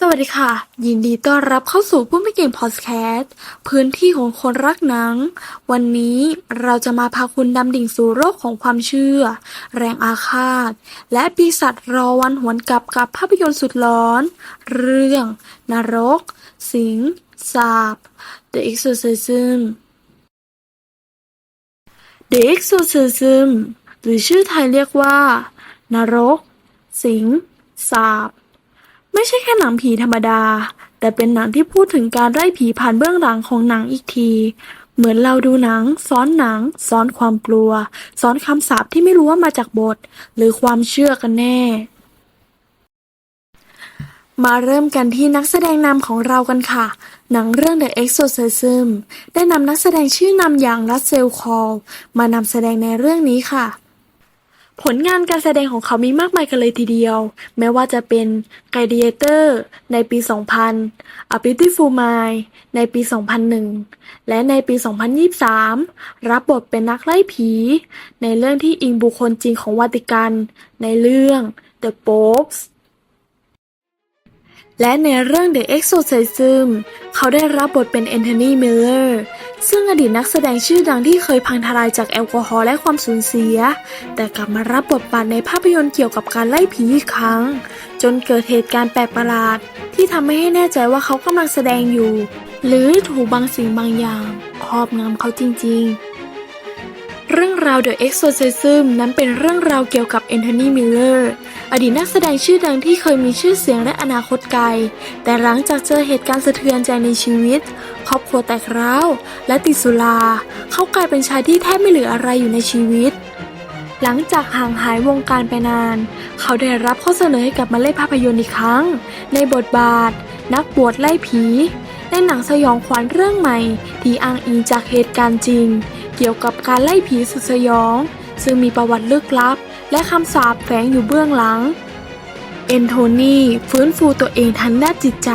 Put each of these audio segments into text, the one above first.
สวัสดีค่ะ ยินดีต้อนรับเข้าสู่ผู้ไม่เก่งพอดแคสต์พื้นที่ของคนรักหนัง วันนี้เราจะมาพาคุณดำดิ่งสู่โลกของความเชื่อ แรงอาฆาต และปีศาจรอวันหวนกลับกับภาพยนตร์สุดร้อน เรื่อง นรก สิงสาบ The Exorcism The Exorcism หรือชื่อไทยเรียกว่า นรก สิงสาบ ไม่ใช่แค่หนังผีธรรมดา แต่เป็นหนังที่พูดถึงการไล่ผีผ่านเบื้องหลังของหนังอีกที เหมือนเราดูหนัง ซ้อนหนัง ซ้อนความกลัว ซ้อนคำสาปที่ไม่รู้ว่ามาจากบท หรือความเชื่อกันแน่มาเริ่มกันที่นักแสดงนำของเรากันค่ะ หนังเรื่อง The Exorcism ได้นำนักแสดงชื่อนำอย่างรัสเซลคอลมานำแสดงในเรื่องนี้ค่ะ ผลงานการแสดงของเขามีมากมายกันเลยทีเดียว แม้ว่าจะเป็น Gladiator ในปี 2000 A Beautiful Mind ในปี 2001 และในปี 2023 รับบทเป็นนักไล่ผี ในเรื่องที่อิงบุคคลจริงของวาติกัน ในเรื่อง The Popes และในเรื่อง The Exorcism เขาได้รับบทเป็นแอนโทนี มิลเลอร์ ซึ่งอดีตนักแสดงชื่อดังที่เคยพังทลายจากแอลกอฮอล์และความสูญเสีย แต่กลับมารับบทบาทในภาพยนตร์เกี่ยวกับการไล่ผีอีกครั้ง จนเกิดเหตุการณ์แปลกประหลาด ที่ทำให้แน่ใจว่าเขากำลังแสดงอยู่ หรือถูกบางสิ่งบางอย่างครอบงำเขาจริงๆ เรื่องราว The Exorcism นั้นเป็นเรื่องราวเกี่ยวกับแอนโทนีมิลเลอร์ อดีตนักแสดงชื่อดังที่เคยมีชื่อเสียงและอนาคตไกล แต่หลังจากเจอเหตุการณ์สะเทือนใจในชีวิต ครอบครัวแตกร้าว และติดสุรา เขากลายเป็นชายที่แทบไม่เหลืออะไรอยู่ในชีวิต หลังจากห่างหายวงการไปนาน เขาได้รับข้อเสนอให้กลับมาเล่นภาพยนตร์อีกครั้ง ในบทบาท นักบวชไล่ผีในหนังสยองขวัญเรื่องใหม่ ที่อ้างอิงจากเหตุการณ์จริง เกี่ยวกับการไล่ผีสุดสยอง ซึ่งมีประวัติลึกลับ และคำสาปแฝงอยู่เบื้องหลัง เอนโทนีฟื้นฟูตัวเองทั้งด้านจิตใจ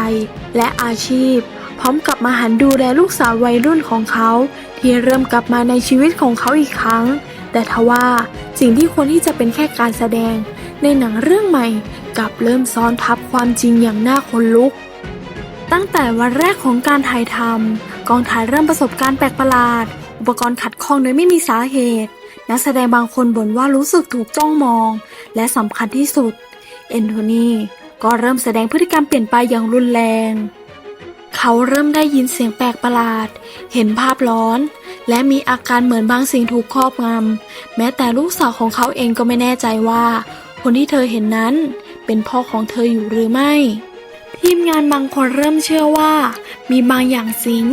และอาชีพ พร้อมกลับมาหันดูแลลูกสาววัยรุ่นของเขา ที่เริ่มกลับมาในชีวิตของเขาอีกครั้ง แต่ทว่าสิ่งที่ควรที่จะเป็นแค่การแสดง ในหนังเรื่องใหม่กลับเริ่มซ้อนทับความจริงอย่างน่าขนลุกตั้งแต่วันแรกของการถ่ายทำกองถ่ายเริ่มประสบการณ์แปลกประหลาด อุปกรณ์ขัดข้องโดยไม่มีสาเหตุ นักแสดงบางคนบ่นว่ารู้สึกถูกจ้องมอง และสำคัญที่สุด เอนโทนีก็เริ่มแสดงพฤติกรรมเปลี่ยนไปอย่างรุนแรง เขาเริ่มได้ยินเสียงแปลกประหลาด เห็นภาพร้อน และมีอาการเหมือนบางสิ่งถูกครอบงำแม้แต่ลูกสาวของเขาเองก็ไม่แน่ใจว่า คนที่เธอเห็นนั้น เป็นพ่อของเธออยู่หรือไม่ ทีมงานบางคนเริ่มเชื่อว่า มีบางอย่างสิง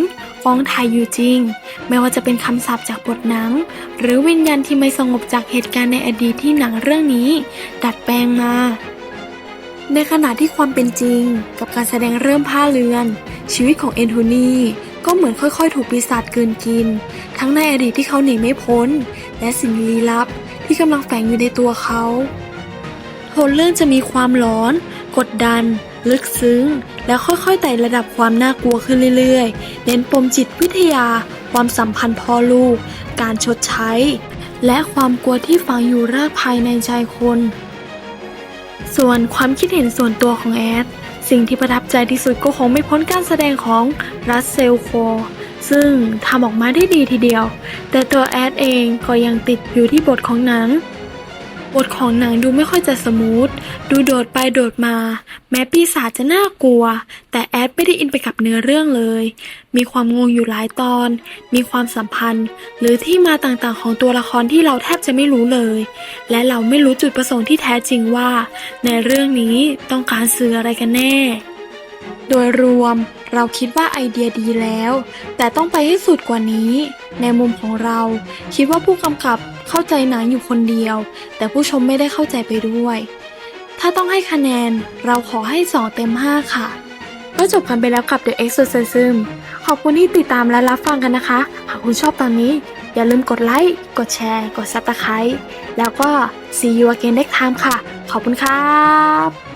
ฟ้องไทยอยู่จริง ไม่ว่าจะเป็นคำสาปจากบทหนัง หรือวิญญาณที่ไม่สงบจากเหตุการณ์ในอดีตที่หนังเรื่องนี้ ดัดแปลงมา ในขณะที่ความเป็นจริง กับการแสดงเริ่มผ้าเรือน ชีวิตของเอนโทนีก็เหมือนค่อยๆ ถูกปีศาจกลืนกิน ทั้งในอดีตที่เขาหนีไม่พ้น และสิ่งลี้ลับที่กำลังแฝงอยู่ในตัวเขาโทนเรื่องจะมีความหลอน กดดัน ลึกซึ้ง และค่อยๆไต่ระดับความน่ากลัวขึ้นเรื่อยๆ เน้นปมจิตวิทยา ความสัมพันธ์พ่อลูก การชดใช้ และความกลัวที่ฝังอยู่รากภายในใจคน ส่วนความคิดเห็นส่วนตัวของแอด สิ่งที่ประทับใจที่สุดก็คงไม่พ้นการแสดงของรัสเซลโคซึ่งทำออกมาได้ดีทีเดียว แต่ตัวแอดเองก็ยังติดอยู่ที่บทของหนัง บทของหนังดูไม่ค่อยจะสมูท ดูโดดไปโดดมา แม้ปีศาจจะน่ากลัว แต่แอดไม่ได้อินไปกับเนื้อเรื่องเลย มีความงงอยู่หลายตอน มีความสัมพันธ์ หรือที่มาต่างๆของตัวละครที่เราแทบจะไม่รู้เลย และเราไม่รู้จุดประสงค์ที่แท้จริงว่า ในเรื่องนี้ต้องการสื่ออะไรกันแน่ โดยรวม เราคิดว่าไอเดียดีแล้ว แต่ต้องไปให้สุดกว่านี้ ในมุมของเรา คิดว่าผู้กำกับเข้าใจหนังอยู่คนเดียว แต่ผู้ชมไม่ได้เข้าใจไปด้วย ถ้าต้องให้คะแนนเราขอให้ 2 เต็ม 5 ค่ะ ก็จบกันไปแล้วกับ The Exorcism ขอบคุณที่ติดตามและรับฟังกันนะคะ หากคุณชอบตอนนี้ อย่าลืมกดไลค์ กดแชร์ กด Subscribe แล้วก็ see you again next time ค่ะ ขอบคุณครับ